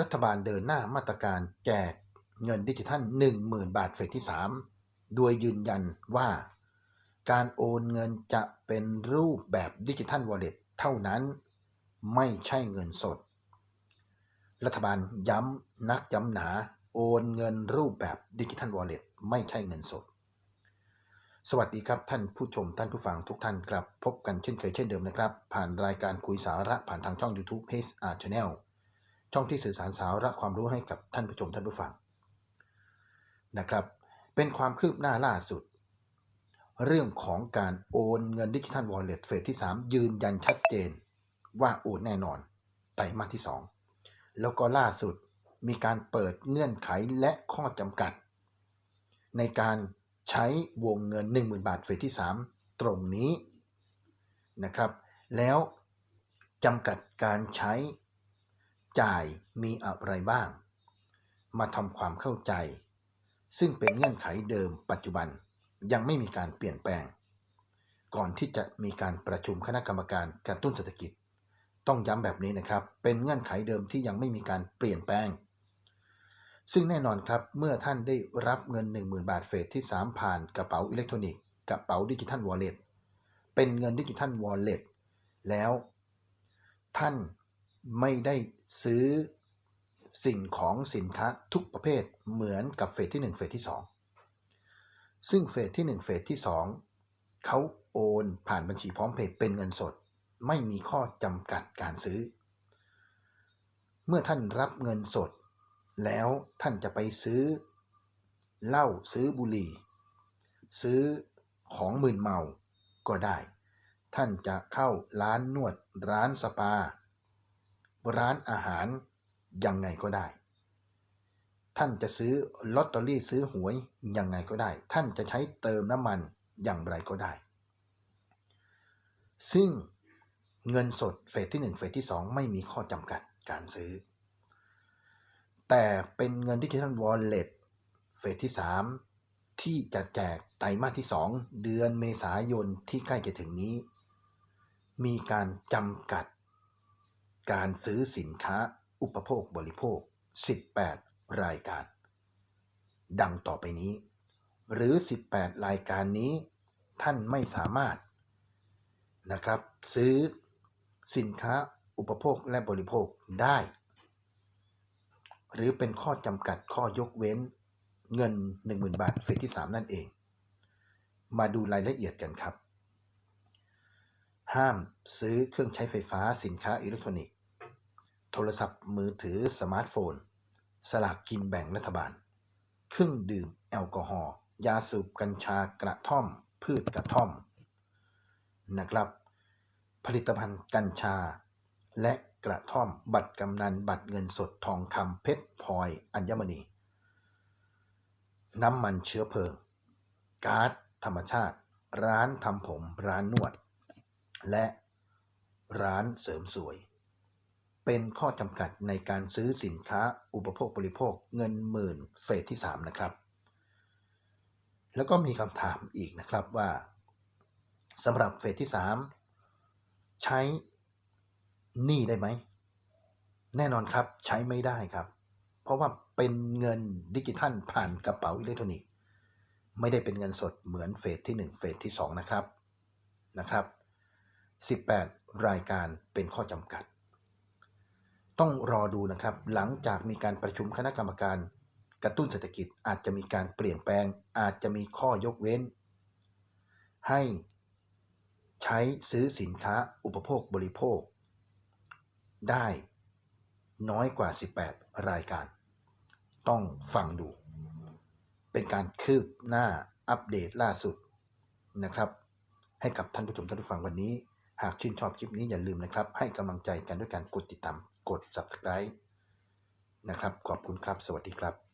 รัฐบาลเดินหน้ามาตรการแจกเงินดิจิทัล 10,000 บาทเฟสที่ 3 โดยยืนยันว่า การโอนเงินจะเป็นรูปแบบดิจิทัลวอลเล็ตเท่านั้น ไม่ใช่เงินสด รัฐบาลย้ำนักย้ำหนา โอนเงินรูปแบบดิจิทัลวอลเล็ตไม่ใช่เงินสด สวัสดีครับท่านผู้ชมท่านผู้ฟังทุกท่านครับ พบกันเช่นเคยเช่นเดิมนะครับ ผ่านรายการคุยสาระผ่านทางช่อง YouTube HR Channel ช่องที่สื่อสารสาระความรู้ให้กับท่านผู้ชมท่านผู้ฟังนะครับ เป็นความคืบหน้าล่าสุด เรื่องของการโอนเงินดิจิทัลวอลเล็ตเฟสที่ 3 ยืนยันชัดเจน ว่าโอนแน่นอนไตรมาสที่ 2 แล้วก็ล่าสุดมีการเปิดเงื่อนไขและข้อจำกัด ในการใช้วงเงิน 10,000 บาทเฟสที่ 3 ตรงนี้นะครับ แล้วจำกัดการใช้ จ่ายมีอะไรบ้าง มาทำความเข้าใจ ซึ่งเป็นเงื่อนไขเดิมปัจจุบันยังไม่มีการเปลี่ยนแปลง ก่อนที่จะมีการประชุมคณะกรรมการกระตุ้นเศรษฐกิจ ต้องย้ำแบบนี้นะครับ เป็นเงื่อนไขเดิมที่ยังไม่มีการเปลี่ยนแปลง ซึ่งแน่นอนครับเมื่อท่านได้รับเงิน 10,000 บาทเฟสที่ 3 ผ่านกระเป๋าอิเล็กทรอนิกส์กระเป๋าดิจิทัลวอลเล็ตเป็นเงินดิจิทัลวอลเล็ตแล้วท่าน ไม่ได้ซื้อสิ่งของสินค้าทุกประเภทเหมือนกับเฟสที่ 1 เฟสที่ 2 ซึ่งเฟสที่ 1 เฟสที่ 2 เขาโอนผ่านบัญชีพร้อมเพย์เป็นเงินสด ไม่มีข้อจำกัดการซื้อ เมื่อท่านรับเงินสด แล้วท่านจะไปซื้อเหล้าซื้อบุหรี่ ซื้อของมึนเมาก็ได้ ท่านจะเข้าร้านนวดร้านสปา ร้านอาหารยังไงก็ได้ ท่านจะซื้อลอตเตอรี่ซื้อหวยยังไงก็ได้ ท่านจะใช้เติมน้ำมันอย่างไรก็ได้ ซึ่งเงินสดเฟสที่ 1 เฟสที่ 2 ไม่มีข้อจำกัดการซื้อ แต่เป็นเงินดิจิทัลวอลเล็ตเฟสที่ 3 ที่จะแจกไตรมาสที่ 2 เดือนเมษายนที่ใกล้จะถึงนี้ มีการจำกัด การซื้อสินค้าอุปโภคบริโภค 18 รายการ ดังต่อไปนี้ หรือ 18 รายการนี้ ท่านไม่สามารถนะครับ ซื้อสินค้าอุปโภคและบริโภคได้ หรือเป็นข้อจำกัดข้อยกเว้น เงิน 10,000 บาทเฟสที่ 3 นั่นเอง มาดูรายละเอียดกันครับ ห้ามซื้อเครื่องใช้ไฟฟ้าสินค้าอิเล็กทรอนิกส์ โทรศัพท์มือถือสมาร์ทโฟน สลากกินแบ่งรัฐบาล เครื่องดื่มแอลกอฮอล์ยาสูบกัญชากระท่อม พืชกระท่อมนะครับ ผลิตภัณฑ์กัญชา และกระท่อมบัตรกำนันบัตรเงินสดทองคำเพชรพลอยอัญมณี น้ำมันเชื้อเพลิงก๊าซธรรมชาติ ร้านทำผม ร้านนวด และร้านเสริมสวย เป็นข้อจำกัดในการซื้อสินค้าอุปโภคบริโภคเงินหมื่นเฟสที่ 3 นะครับ แล้วก็มีคำถามอีกนะครับว่าสำหรับเฟสที่ 3 ใช้หนี้ได้ไหม แน่นอนครับใช้ไม่ได้ครับ เพราะว่าเป็นเงินดิจิทัลผ่านกระเป๋าอิเล็กทรอนิกส์ไม่ได้เป็นเงินสดเหมือนเฟสที่ 1 เฟสที่ 2 นะครับนะครับ 18 รายการเป็นข้อจำกัด ต้องรอดูนะครับ หลังจากมีการประชุมคณะกรรมการ กระตุ้นเศรษฐกิจอาจจะมีการเปลี่ยนแปลง อาจจะมีข้อยกเว้น ให้ใช้ซื้อสินค้าอุปโภคบริโภค ได้น้อยกว่า 18 รายการ ต้องฟังดู เป็นการคืบหน้าอัปเดตล่าสุดนะครับ ให้กับท่านผู้ชมท่านผู้ฟังวันนี้ หากชื่นชอบคลิปนี้อย่าลืมนะครับ ให้กำลังใจกันด้วยการกดติดตาม กด subscribe นะครับ ขอบคุณครับ สวัสดีครับ